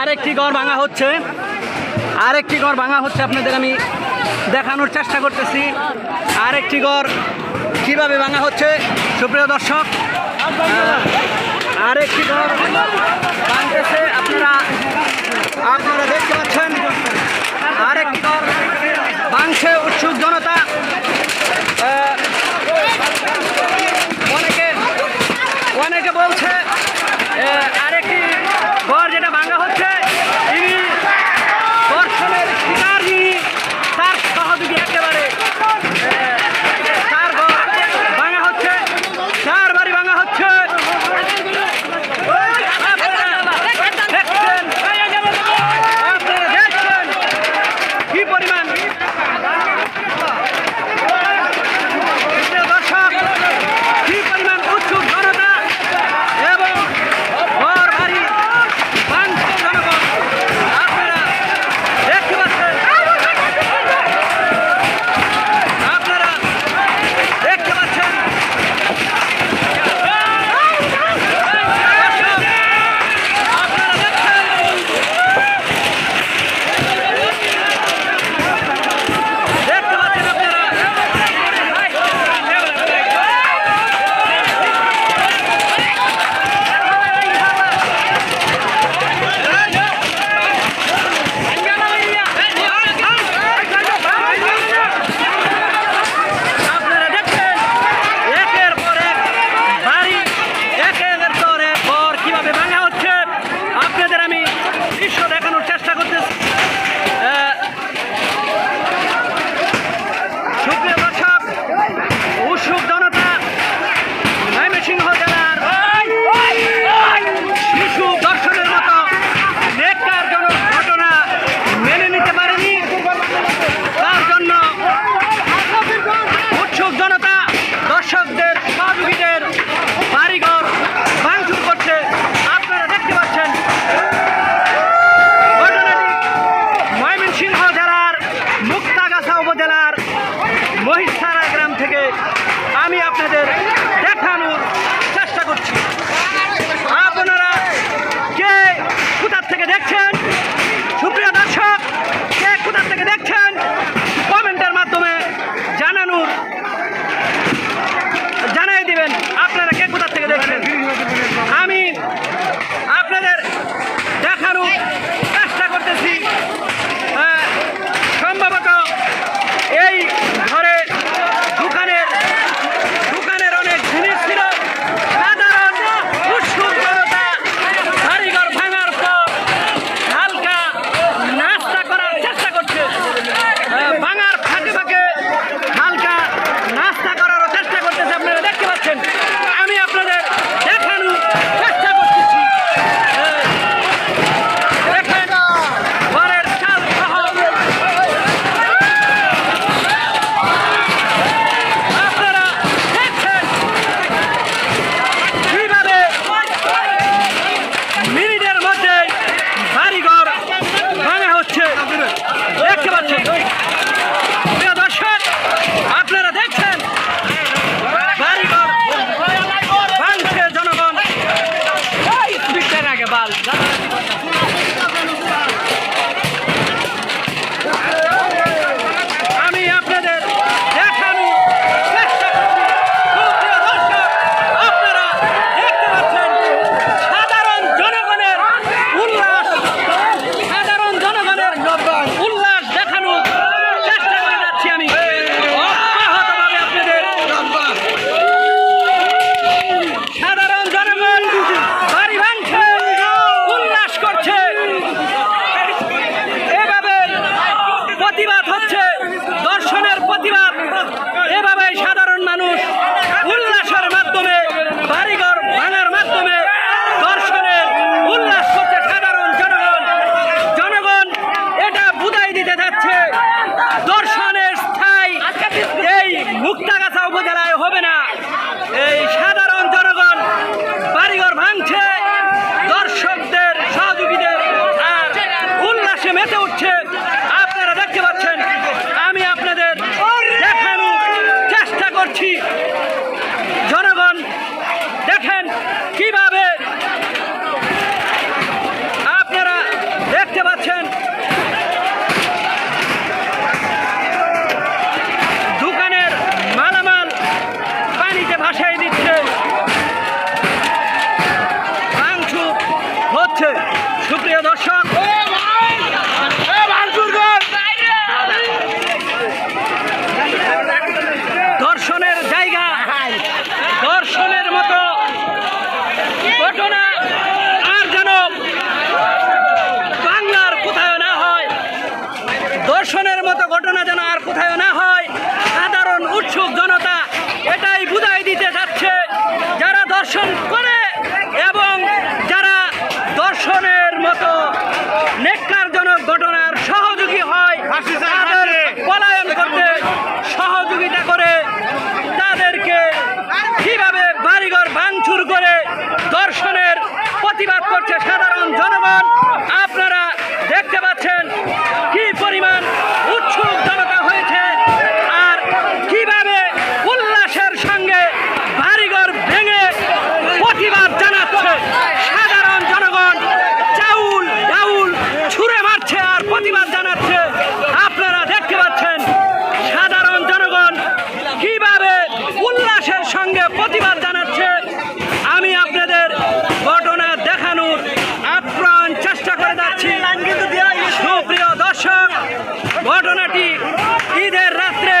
আরেকটি ঘর ভাঙা হচ্ছে। আরেকটি ঘর ভাঙা হচ্ছে আপনাদের আমি দেখানোর চেষ্টা করতেছি। আরেকটি ঘর কীভাবে ভাঙা হচ্ছে? সুপ্রিয় দর্শক আরেকটি ঘর ভাঙতেছে। আপনারা আপনারা দেখতে পাচ্ছেন, আরেকটি সাধারণ জনগণ আপনারা দেখতে পাচ্ছেন কি পরিমাণ উৎসুক জনতা হয়েছে আর কীভাবে উল্লাসের সঙ্গে বাড়িঘর ভেঙে প্রতিবাদ জানাচ্ছে সাধারণ জনগণ চাউল ডাউল ছুঁড়ে মারছে আর প্রতিবাদ জানাচ্ছে আপনারা দেখতে পাচ্ছেন সাধারণ জনগণ কীভাবে উল্লাসের সঙ্গে প্রতিবাদ জানাচ্ছে আমি আপনাদের ঘটনা দেখানোর আপ্রাণ চেষ্টা করে যাচ্ছি সুপ্রিয় দর্শক ঘটনাটি ঈদের রাত্রে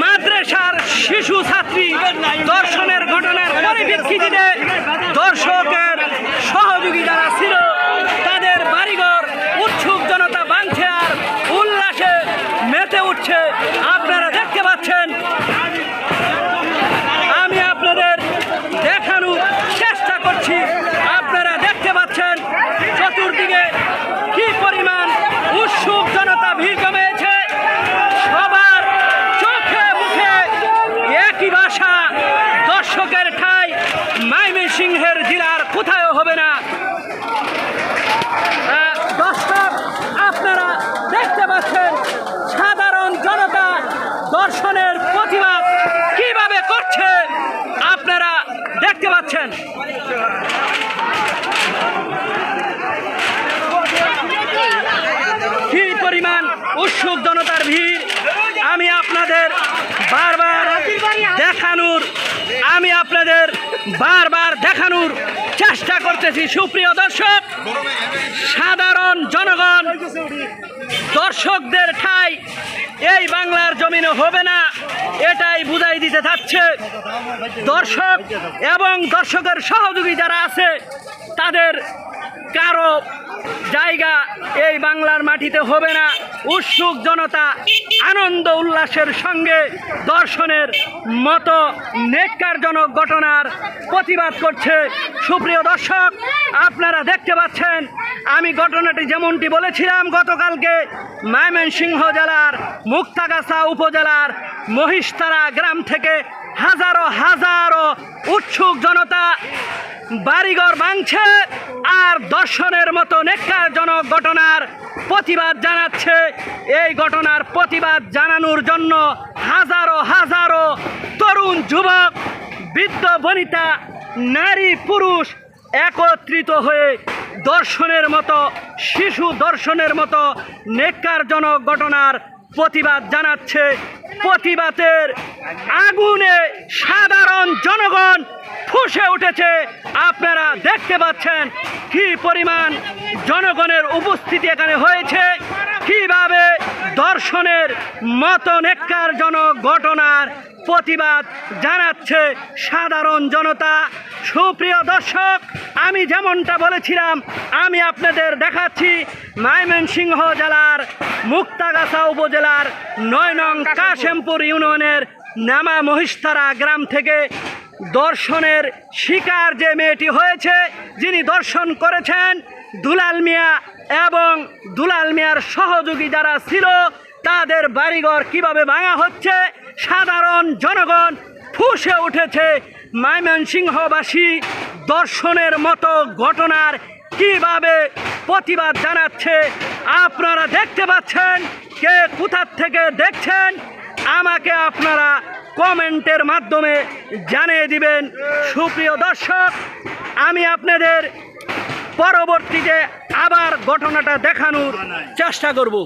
মাদ্রাসার শিশু ছাত্রী দর্শনের পরিপ্রেক্ষিতে দর্শকের সহযোগী যারা ছিল তাদের বাড়িঘর উৎসুক জনতা বাঁধছে আর উল্লাসে মেতে উঠছে আপনারা দেখতে পাচ্ছেন আমি আপনাদের দেখানোর চেষ্টা করছি আপনারা দেখতে পাচ্ছেন চতুর্দিকে কি পরিমাণ উৎসুক জনতা ভিড় জমেছে সবার চোখে মুখে একই ভাষা দর্শকের ঠাই ময়মনসিংহের জেলার কোথাও হবে না আহ, দর্শক আপনারা দেখতে পাচ্ছেন সাধারণ জনতা দর্শনের প্রতিবাদ কীভাবে করছে আপনারা দেখতে পাচ্ছেন। কি পরিমাণ উৎসুক জনতার ভিড়, আমি আপনাদের বারবার দেখানোর, আমি আপনাদের বারবার দেখানোর চেষ্টা করতেছি। সুপ্রিয় দর্শক, সাধারণ জনগণ দর্শকদের ঠাই। এই বাংলার জমিনে হবে না, এটাই বুঝাই দিতে থাকছে। দর্শক এবং দর্শকের সহযোগী যারা আছে, তাদের কারও জায়গা এই বাংলার মাটিতে হবে না। উৎসুক জনতা আনন্দ উল্লাসের সঙ্গে দর্শনের মতো নেককারজনক ঘটনার প্রতিবাদ করছে। সুপ্রিয় দর্শক, আপনারা দেখতে পাচ্ছেন, আমি ঘটনাটি যেমনটি বলেছিলাম, গতকালকে ময়মনসিংহ জেলার মুক্তাগাছা উপজেলার মহিষতারা গ্রাম থেকে হাজারো হাজারো উৎসুক জনতা বাড়িঘর ভাঙছে আর দর্শনের মতো নেককারজনক ঘটনার প্রতিবাদ জানাচ্ছে। এই ঘটনার প্রতিবাদ জানানোর জন্য হাজারো হাজারো তরুণ যুবক, বৃদ্ধ, বনিতা, নারী, পুরুষ একত্রিত হয়ে দর্শনের মতো, শিশু দর্শনের মতো নেককারজনক ঘটনার প্রতিবাদ জানাচ্ছে। প্রতিবাদের আগুনে সাধারণ জনগণ ফুসে উঠেছে। আপনারা দেখতে পাচ্ছেন কি পরিমাণ জনগণের উপস্থিতি এখানে হয়েছে। কীভাবে দর্শনের মতো নেককারজনক ঘটনার প্রতিবাদ জানাচ্ছে সাধারণ জনতা। সুপ্রিয় দর্শক, আমি যেমনটা বলেছিলাম, আমি আপনাদের দেখাচ্ছি ময়মনসিংহ জেলার মুক্তাগাছা উপজেলার নয় নং কাশেমপুর ইউনিয়নের নামা মহিষতারা গ্রাম থেকে দর্শনের শিকার যে মেয়েটি হয়েছে, যিনি দর্শন করেছেন দুলাল মিয়া এবং দুলাল মিয়ার সহযোগী যারা ছিল, তাদের বাড়িঘর কীভাবে ভাঙা হচ্ছে? সাধারণ জনগণ ফুসে উঠেছে ময়মনসিংহবাসী। দর্শনের মতো ঘটনার কীভাবে প্রতিবাদ জানাচ্ছে? আপনারা দেখতে পাচ্ছেন কে কোথার থেকে দেখছেন? আমাকে আপনারা কমেন্টের মাধ্যমে জানিয়ে দিবেন সুপ্রিয় দর্শক আমি আপনাদের পরবর্তীতে আবার ঘটনাটা দেখানোর চেষ্টা করব।